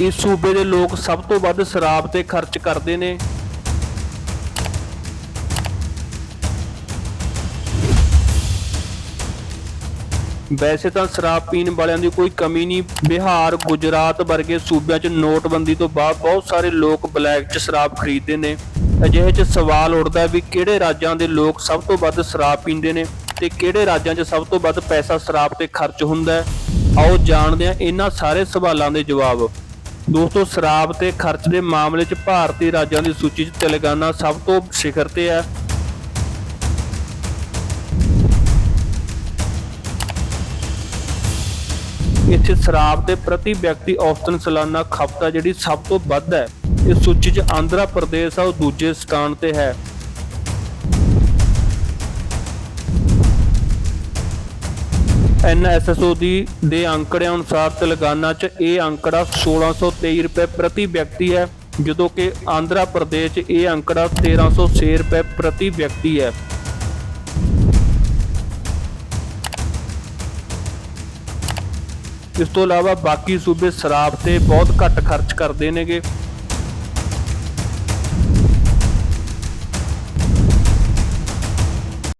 ਇਸ ਸੂਬੇ ਦੇ ਲੋਕ ਸਭ ਤੋਂ ਵੱਧ ਸ਼ਰਾਬ ਤੇ ਖਰਚ ਕਰਦੇ ਨੇ। ਵੈਸੇ ਤਾਂ ਸ਼ਰਾਬ ਪੀਣ ਵਾਲਿਆਂ ਦੀ ਕੋਈ ਕਮੀ ਨਹੀਂ। ਬਿਹਾਰ, ਗੁਜਰਾਤ ਵਰਗੇ ਸੂਬਿਆਂ 'ਚ ਨੋਟਬੰਦੀ ਤੋਂ ਬਾਅਦ ਬਹੁਤ ਸਾਰੇ ਲੋਕ ਬਲੈਕ 'ਚ ਸ਼ਰਾਬ ਖਰੀਦਦੇ ਨੇ। ਅਜਿਹੇ 'ਚ ਸਵਾਲ ਉੱਠਦਾ ਵੀ ਕਿਹੜੇ ਰਾਜਾਂ ਦੇ ਲੋਕ ਸਭ ਤੋਂ ਵੱਧ ਸ਼ਰਾਬ ਪੀਂਦੇ ਨੇ ਤੇ ਕਿਹੜੇ ਰਾਜਾਂ 'ਚ ਸਭ ਤੋਂ ਵੱਧ ਪੈਸਾ ਸ਼ਰਾਬ ਤੇ ਖਰਚ ਹੁੰਦਾ ਹੈ? ਆਓ ਜਾਣਦੇ ਹਾਂ ਇਹਨਾਂ ਸਾਰੇ ਸਵਾਲਾਂ ਦੇ ਜਵਾਬ। ਦੋਸਤੋ, ਸ਼ਰਾਬ ਤੇ ਖਰਚ ਦੇ ਮਾਮਲੇ 'ਚ ਭਾਰਤੀ ਰਾਜਾਂ ਦੀ ਸੂਚੀ 'ਚ ਤੇਲੰਗਾਨਾ ਸਭ ਤੋਂ ਸਿਖਰ ਤੇ ਹੈ। ਇੱਥੇ ਸ਼ਰਾਬ ਦੇ ਪ੍ਰਤੀ ਵਿਅਕਤੀ ਔਸਤਨ ਸਾਲਾਨਾ ਖਪਤ ਹੈ ਜਿਹੜੀ ਸਭ ਤੋਂ ਵੱਧ ਹੈ। ਇਸ ਸੂਚੀ 'ਚ ਆਂਧਰਾ ਪ੍ਰਦੇਸ਼ ਆ, ਉਹ ਦੂਜੇ ਸਥਾਨ ਤੇ ਹੈ। ਐਨਐਸਐਸਓ ਦੀ ਦੇ ਅੰਕੜਿਆਂ ਅਨੁਸਾਰ ਤੇਲੰਗਾਨਾ 'ਚ ਇਹ ਅੰਕੜਾ 1623 ਰੁਪਏ ਪ੍ਰਤੀ ਵਿਅਕਤੀ ਹੈ, ਜਦੋਂ ਕਿ ਆਂਧਰਾ ਪ੍ਰਦੇਸ਼ 'ਚ ਇਹ ਅੰਕੜਾ 1306 ਰੁਪਏ ਪ੍ਰਤੀ ਵਿਅਕਤੀ ਹੈ। ਇਸ ਤੋਂ ਇਲਾਵਾ ਬਾਕੀ ਸੂਬੇ ਸ਼ਰਾਬ ਤੇ ਬਹੁਤ ਘੱਟ ਖਰਚ ਕਰਦੇ ਨੇਗੇ।